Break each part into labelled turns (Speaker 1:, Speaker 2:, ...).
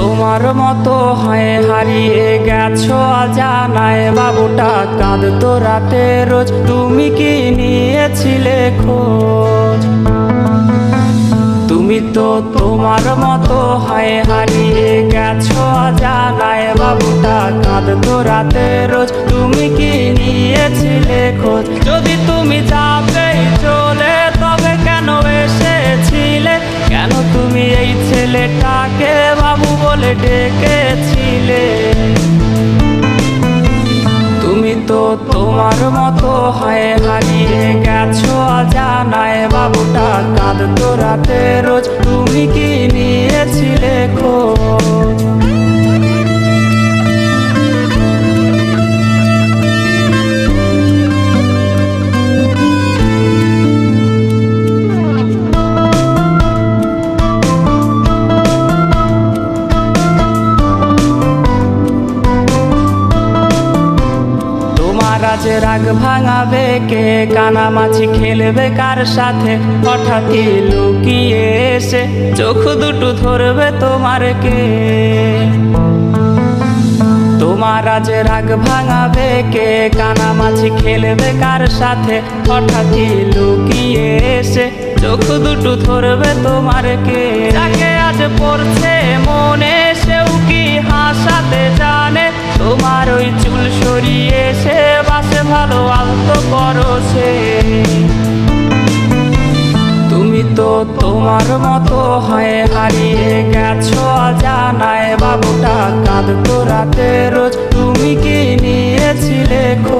Speaker 1: তোমার মতো হয় হারিয়ে গেছো জানায় বাবুটা কাঁদতো রাতে রোজ। তুমি কি নিয়েছিলে খোঁজ? তুমি তো তোমার মতো হয় হারিয়ে গেছো জানায় বাবুটা কাঁদতো রাতে রোজ। তুমি কি নিয়েছিলে খোঁজ? যদি তুমি যাবে ডেকেছিলে। তুমি তো তোমার মতো হয়ে হারিয়ে গেছো জানায় বাবুটা কাঁদতো রাতে রোজ। তুমি কি নিয়েছিলে খোঁজ? তোমার রাগ ভাঙাবে, কে কানামাছি খেলবে কার সাথে? হঠাৎই লুকিয়ে এসে চোখ দুটো ধরবে তোমার কে? তোমার আজ রাগ ভাঙাবে, কে কানামাছি খেলবে কার সাথে? হঠাৎই লুকিয়ে এসে চোখ দুটো ধরবে তোমার কে? যাকে আজ পড়ছে মনে করো সে তুমি তো তোমার মতো হয় হারিয়ে গেছো জানায় বাবুটা কাঁদতো রাতে, রোজ তুমি কি নিয়েছিলে খোঁজ?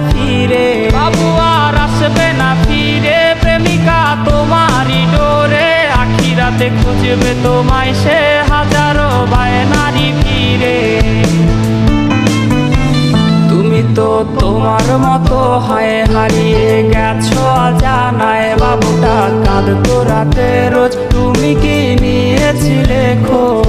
Speaker 1: রাতে খুঁজবে তোমায় সে হাজারো বায়নারি ফিরে তুমি তো তোমার মতো হয় হারিয়ে গেছো জানায় বাবুটা কাঁদতো রাতে রোজ। তুমি কি নিয়েছিলে খোঁজ?